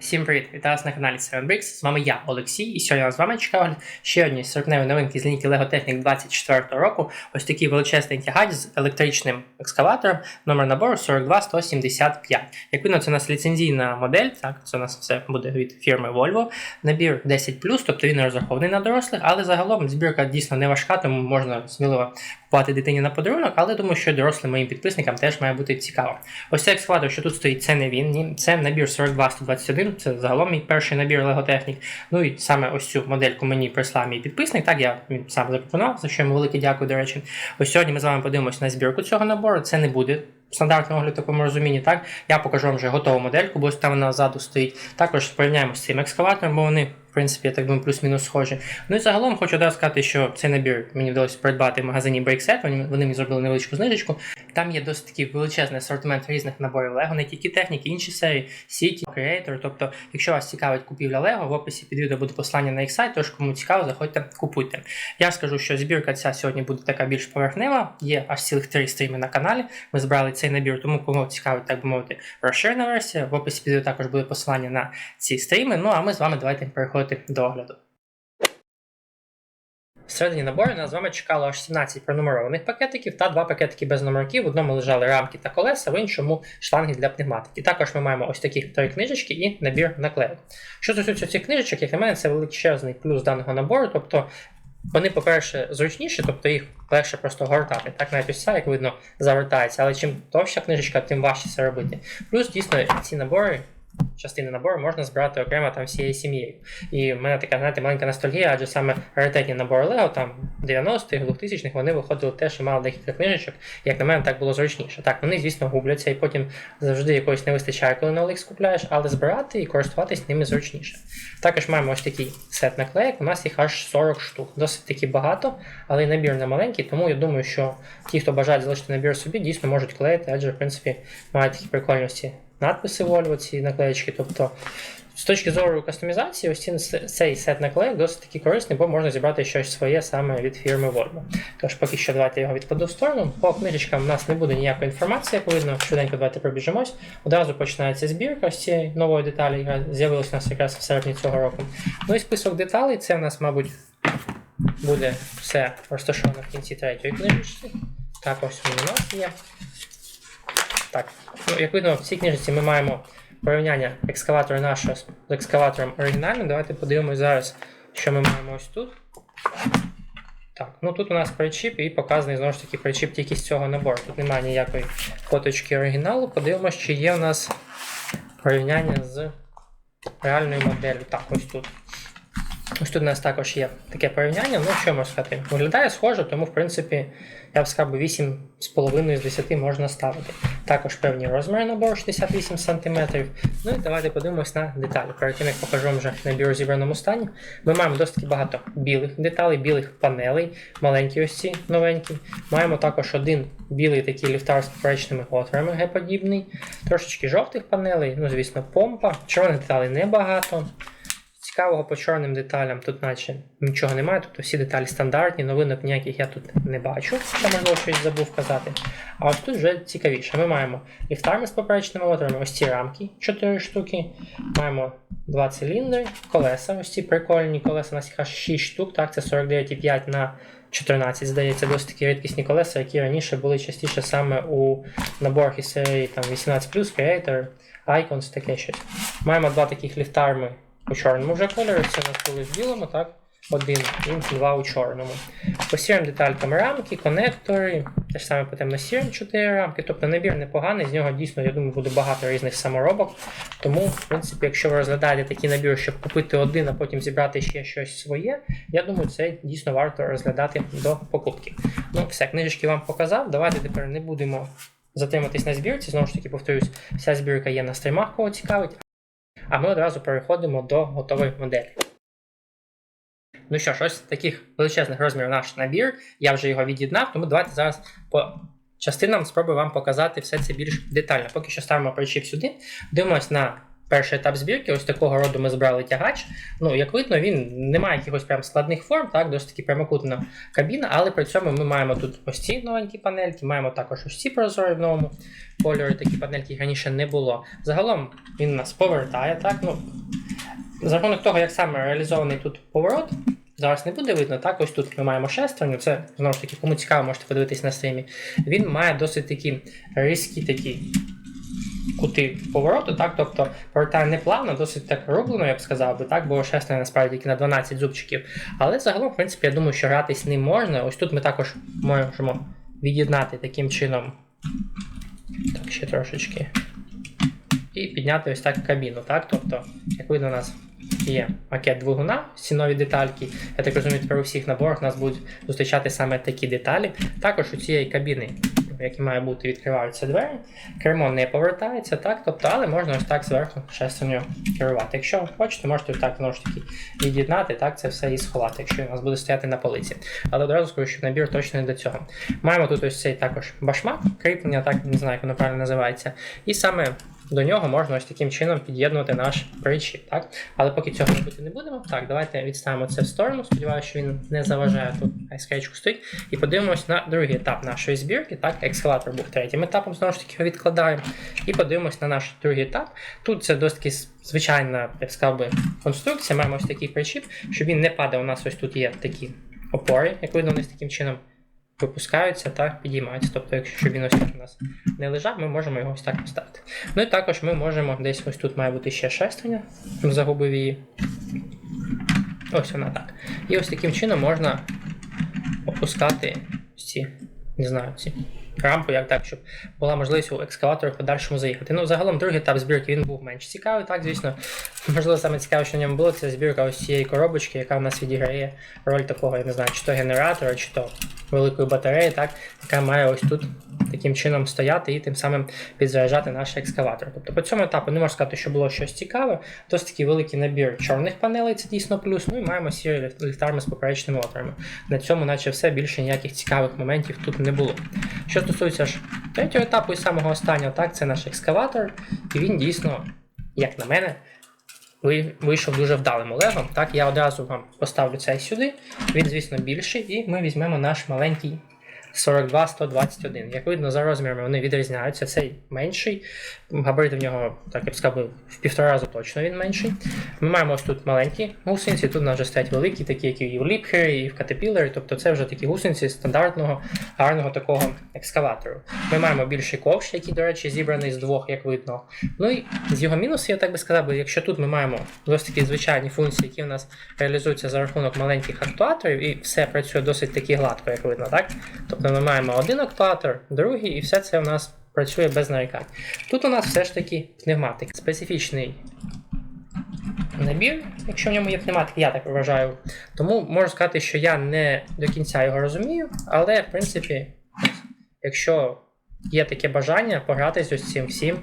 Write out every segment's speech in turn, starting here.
Всім привіт! Вітаю вас на каналі 7bricks. З вами я, Олексій, і сьогодні я з вами чекаю ще одні серпневі новинки з лінійки Lego Technic 24 року. Ось такий величезний тягач з електричним екскаватором, номер набору 42175. Як видно, це у нас ліцензійна модель, так, це у нас все буде від фірми Volvo. Набір 10 тобто він розрахований на дорослих, але загалом збірка дійсно не важка, тому можна сміливо купувати дитині на подарунок, але думаю, що дорослим моїм підписникам теж має бути цікаво. Ось цей екскаватор, що тут стоїть, це не він, ні, це набір 42121, це загалом мій перший набір леготехнік. Ну і саме ось цю модельку мені прислав мій підписник. Так, я він сам запропонував, за що йому велике дякую, до речі. Ось сьогодні ми з вами подивимося на збірку цього набору. Це не буде в такому розумінні. Так, я покажу вам вже готову модельку, бо ось там вона ззаду стоїть. Також порівняємо з цим екскаватором, бо вони. В принципі, я так думаю, плюс-мінус схожі. Ну і загалом хочу одразу сказати, що цей набір мені вдалося придбати в магазині Breakset, вони, вони мені зробили невеличку знижечку. Там є досить такий величезний асортимент різних наборів Lego, не тільки техніки, інші серії, City, Creator. Тобто, якщо вас цікавить купівля Lego, в описі під відео буде послання на їх сайт, тож кому цікаво, заходьте, купуйте. Я скажу, що збірка ця сьогодні буде така більш поверхнева, є аж цілих три стріми на каналі. Ми збирали цей набір, тому кого цікавить, так би мовити, розширена версія. В описі відео також буде посилання на ці стріми. Ну а ми з вами давайте переходити до огляду. Всередині набору нас з вами чекало аж 17 пронумерованих пакетиків та два пакетики без номерків. В одному лежали рамки та колеса, в іншому шланги для пневматики. Також ми маємо ось такі три книжечки і набір наклеїв. Що стосується цих книжечок, як на мене, це величезний плюс даного набору. Тобто вони, по-перше, зручніші, тобто їх легше просто гортати. Так навіть ось ця, як видно, завертається. Але чим товща книжечка, тим важче це робити. Плюс дійсно ці набори частини набору можна збирати окремо там всією сім'єю. І в мене така, знаєте, маленька ностальгія, адже саме раритетні набори Lego, там 90-х, 2000-х, вони виходили теж і мали декілька книжечок. Як на мене, так було зручніше. Так, вони, звісно, губляться, і потім завжди якогось не вистачає, коли на OLX купляєш, але збирати і користуватись ними зручніше. Також маємо ось такий сет наклеїк, у нас їх аж 40 штук. Досить таки багато, але набір не маленький, тому я думаю, що ті, хто бажають залишити набір собі, дійсно можуть клеїти, адже в принципі мають такі прикольності надписи Volvo, ці наклеєчки. Тобто, з точки зору кастомізації, ось цей сет наклеїк досить таки корисний, бо можна зібрати щось своє саме від фірми Volvo. Тож поки що давайте його відкладу в сторону. По книжечкам у нас не буде ніякої інформації, видно, швиденько давайте пробіжимось. Одразу починається збірка з цієї нової деталі, яка з'явилася у нас якраз в серпні цього року. Ну і список деталей, це в нас, мабуть, буде все розташовано в кінці третьої книжечки. Так, ось у нас є. Так, ну, як видно, в цій книжці ми маємо порівняння екскаватора нашого з екскаватором оригінальним. Давайте подивимось зараз, що ми маємо ось тут. Так, ну тут у нас причіп і показаний знову ж таки причіп тільки з цього набору. Тут немає ніякої фоточки оригіналу. Подивимось, чи є у нас порівняння з реальною моделлю. Так, ось тут. Ось тут у нас також є таке порівняння. Ну, що можна сказати? Виглядає схоже, тому, в принципі, я б сказав, 8,5 з 10 можна ставити. Також певні розміри набору 68 см. Ну і давайте подивимось на деталі. Перед тим, як покажу вам вже набір у зібраному стані. Ми маємо досить багато білих деталей, білих панелей, маленькі ось ці новенькі. Маємо також один білий такий ліфтар з поперечними отворами Г-подібний, трошечки жовтих панелей, ну, звісно, помпа. Червоних деталей небагато. Цікавого по чорним деталям тут наче нічого немає, тобто всі деталі стандартні, новинок ніяких я тут не бачу, що можливо щось забув казати. А ось тут вже цікавіше. Ми маємо ліфтарми з поперечними отворами, ось ці рамки 4 штуки. Маємо два циліндри, колеса, ось ці прикольні колеса, у нас їх аж 6 штук, так, це 49,5 на 14, здається, досить такі рідкісні колеса, які раніше були частіше саме у наборах із серії там, 18 Creator, Icons, таке щось. Маємо два таких ліфтарми у чорному вже кольорі, це у нас в білому, так? Один, інші два у чорному. По сірим деталькам рамки, конектори, те ж саме по темно-сірим 4 рамки. Тобто набір непоганий, з нього дійсно, я думаю, буде багато різних саморобок. Тому, в принципі, якщо ви розглядаєте такий набір, щоб купити один, а потім зібрати ще щось своє, я думаю, це дійсно варто розглядати до покупки. Ну, все, книжечки вам показав. Давайте тепер не будемо затриматись на збірці. Знову ж таки, повторюсь, вся збірка є на стрімах, кого цікавить. А ми одразу переходимо до готової моделі. Ну що ж, ось таких величезних розмірів наш набір. Я вже його від'єднав, тому давайте зараз по частинам спробую вам показати все це більш детально. Поки що ставимо причіп сюди, дивимось на перший етап збірки. Ось такого роду ми збирали тягач. Ну, як видно, він не має якихось прям складних форм, так, досить таки прямокутна кабіна, але при цьому ми маємо тут ось ці новенькі панельки, маємо також ось ці прозорі в новому кольорі, такі панельки раніше не було. Загалом він нас повертає, так. Ну, за рахунок того, як саме реалізований тут поворот, зараз не буде видно, так, ось тут ми маємо шестерню, це знову ж таки, кому цікаво, можете подивитись на стрімі. Він має досить такі різкі такі кути повороту, так, тобто повертає не плавно, досить так рублено, я б сказав би, так, бо шестерня насправді тільки на 12 зубчиків. Але загалом, в принципі, я думаю, що гратись ним можна. Ось тут ми також можемо від'єднати таким чином. Так, ще трошечки. І підняти ось так кабіну, так? Тобто, як видно, у нас є макет двигуна, ці нові детальки. Я так розумію, тепер у всіх наборах нас будуть зустрічати саме такі деталі. Також у цієї кабіни, як і має бути, відкриваються двері. Кермо не повертається, так? Тобто, але можна ось так зверху шестерню керувати. Якщо хочете, можете так знову ж таки від'єднати, так, це все і сховати, якщо у нас буде стояти на полиці. Але одразу скажу, що набір точно не до цього. Маємо тут ось цей також башмак, кріплення, так не знаю, як воно правильно називається. І саме до нього можна ось таким чином під'єднувати наш причіп, так? Але поки цього робити не будемо. Так, давайте відставимо це в сторону. Сподіваюся, що він не заважає тут хай скречку стоїть. І подивимось на другий етап нашої збірки. Так, екскаватор був третім етапом, знову ж таки відкладаємо. І подивимось на наш другий етап. Тут це досить звичайна, я сказав би, конструкція. Маємо ось такий причіп, щоб він не падав. У нас ось тут є такі опори, як видно, вони з таким чином випускаються та підіймаються. Тобто, якщо він ось так у нас не лежав, ми можемо його ось так поставити. Ну і також ми можемо десь ось тут має бути ще шестерня, загубив її. Ось вона так. І ось таким чином можна опускати ці, не знаю, ці рампу, як так, щоб була можливість у екскаватор в подальшому заїхати. Ну, загалом другий етап збірки він був менш цікавий, так, звісно. Можливо, саме цікаве, що в ньому було, це збірка ось цієї коробочки, яка в нас відіграє роль такого, я не знаю, чи то генератора, чи то великої батареї, так, яка має ось тут таким чином стояти і тим самим підзаряджати наш екскаватор. Тобто по цьому етапу не можна сказати, що було щось цікаве. Досить такий великий набір чорних панелей, це дійсно плюс. Ну і маємо сірі ліхтарми з поперечними отворами. На цьому, наче все, більше ніяких цікавих моментів тут не було. Що стосується ж третього етапу і самого останнього, так, це наш екскаватор, і він дійсно, як на мене, вийшов дуже вдалим Олегом. Так, я одразу вам поставлю цей сюди. Він, звісно, більший, і ми візьмемо наш маленький 42-121. Як видно, за розмірами вони відрізняються. Цей менший. Габарити в нього, так я б сказав, в півтора разу точно він менший. Ми маємо ось тут маленькі гусениці, тут у нас вже стоять великі, такі, як і в Ліпхері, і в Caterpillar, тобто це вже такі гусениці стандартного, гарного такого екскаватору. Ми маємо більший ковш, який, до речі, зібраний з двох, як видно. Ну і з його мінусів, я так би сказав, би, якщо тут ми маємо досить такі звичайні функції, які в нас реалізуються за рахунок маленьких актуаторів, і все працює досить таки гладко, як видно, так? Тобто ми маємо один актуатор, другий, і все це у нас працює без нарікань. Тут у нас все ж таки пневматик, специфічний набір, якщо в ньому є пневматик, я так вважаю. Тому можу сказати, що я не до кінця його розумію, але в принципі, якщо є таке бажання погратись ось цим всім,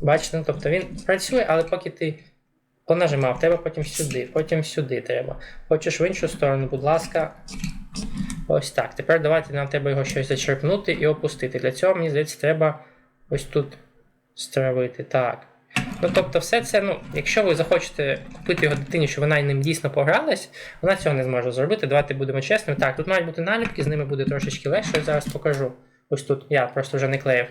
бачите, ну, тобто він працює, але поки ти понажимав, тебе потім сюди, потім сюди треба. Хочеш в іншу сторону, будь ласка. Ось так. Тепер давайте нам треба його щось зачерпнути і опустити. Для цього, мені здається, треба ось тут стравити. Так. Ну, тобто, все це, ну, якщо ви захочете купити його дитині, щоб вона ним дійсно погралась, вона цього не зможе зробити. Давайте будемо чесними. Так, тут мають бути наліпки, з ними буде трошечки легше, я зараз покажу. Ось тут я просто вже не клеїв.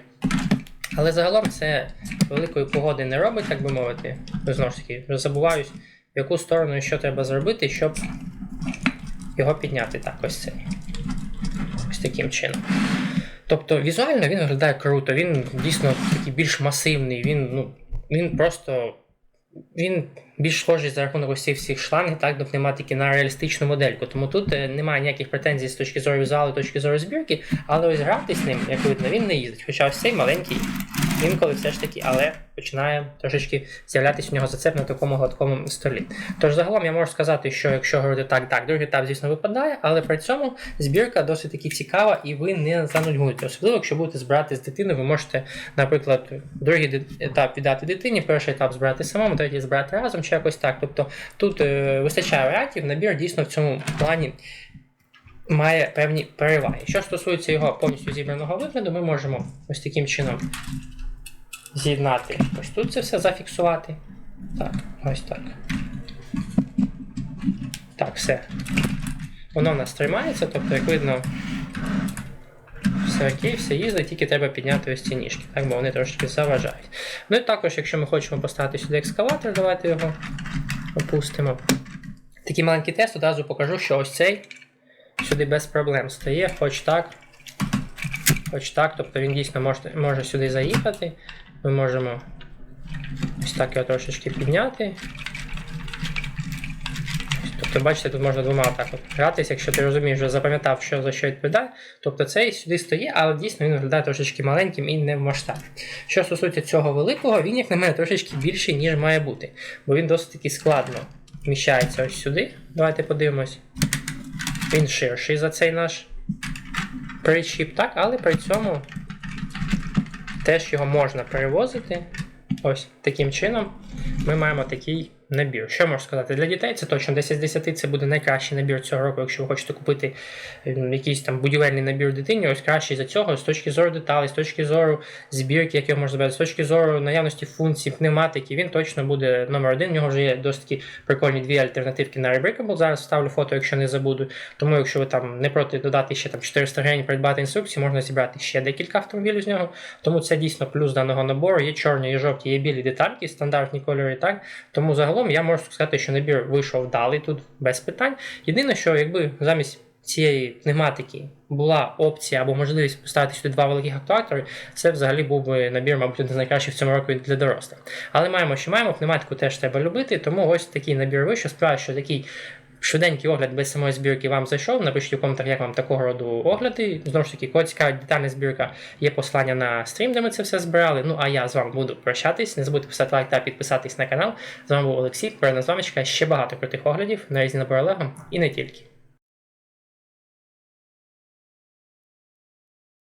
Але загалом це великої погоди не робить, так би мовити. Знову ж таки, забуваюсь, в яку сторону і що треба зробити, щоб його підняти. Так, ось цей. Ось таким чином. Тобто візуально він виглядає круто, він дійсно такий більш масивний, він, ну, він просто. Він більш схожий за рахунок ось всіх шлангів, так, доб нема тільки на реалістичну модельку. Тому тут е, немає ніяких претензій з точки зору візуалу, точки зору збірки, але ось грати з ним, як видно, він не їздить. Хоча ось цей маленький, інколи все ж таки, але починає трошечки з'являтися у нього зацеп на такому гладкому столі. Тож загалом я можу сказати, що якщо говорити так, так, другий етап, звісно, випадає, але при цьому збірка досить таки цікава і ви не занудьгуєте. Особливо, якщо будете збирати з дитиною, ви можете, наприклад, другий етап віддати дитині, перший етап збирати самому, третій збирати разом чи якось так. Тобто тут е, вистачає варіантів, набір дійсно в цьому плані має певні переваги. Що стосується його повністю зібраного вигляду, ми можемо ось таким чином з'єднати. Ось тут це все зафіксувати. Так, ось так. Так, все. Воно в нас тримається, тобто, як видно, все окей, все їздить, тільки треба підняти ось ці ніжки, так, бо вони трошки заважають. Ну і також, якщо ми хочемо поставити сюди екскаватор, давайте його опустимо. Такий маленький тест одразу покажу, що ось цей сюди без проблем стає, хоч так, хоч так. Тобто він дійсно може, може сюди заїхати. Ми можемо ось так його трошечки підняти. Тобто, бачите, тут можна двома так от гратися, якщо ти розумієш, вже запам'ятав, що за що відповідає. Тобто цей сюди стоїть, але дійсно він виглядає трошечки маленьким і не в масштабі. Що стосується цього великого, він, як на мене, трошечки більший, ніж має бути. Бо він досить таки складно вміщається ось сюди. Давайте подивимось. Він ширший за цей наш причіп, так, але при цьому теж його можна перевозити. Ось таким чином ми маємо такий набір. Що можу сказати? Для дітей це точно 10 з 10 це буде найкращий набір цього року, якщо ви хочете купити ем, якийсь там будівельний набір дитині, ось кращий за цього, з точки зору деталей, з точки зору збірки, як можна забрати, з точки зору наявності функцій, пневматики, він точно буде номер один. В нього вже є досить такі прикольні дві альтернативки на Rebreakable. Зараз вставлю фото, якщо не забуду. Тому, якщо ви там не проти додати ще там 400 гривень, придбати інструкції, можна зібрати ще декілька автомобілів з нього. Тому це дійсно плюс даного набору. Є чорні, є жовті, є білі детальки, стандартні кольори. Так тому загалом я можу сказати, що набір вийшов вдалий тут без питань. Єдине, що якби замість цієї пневматики була опція або можливість поставити сюди два великих актуатори, це взагалі був би набір, мабуть, один з найкращих в цьому році для дорослих. Але маємо, що маємо, пневматику теж треба любити, тому ось такий набір вийшов. Справа, що такий. Швиденький огляд без самої збірки вам зайшов. Напишіть у коментарях, як вам такого роду огляди. Знову ж таки, кого цікавить детальна збірка, є послання на стрім, де ми це все збирали. Ну а я з вами буду прощатись. Не забудьте писати лайк та підписатись на канал. З вами був Олексій. Перед з ще багато крутих оглядів на різні набори Лего і не тільки.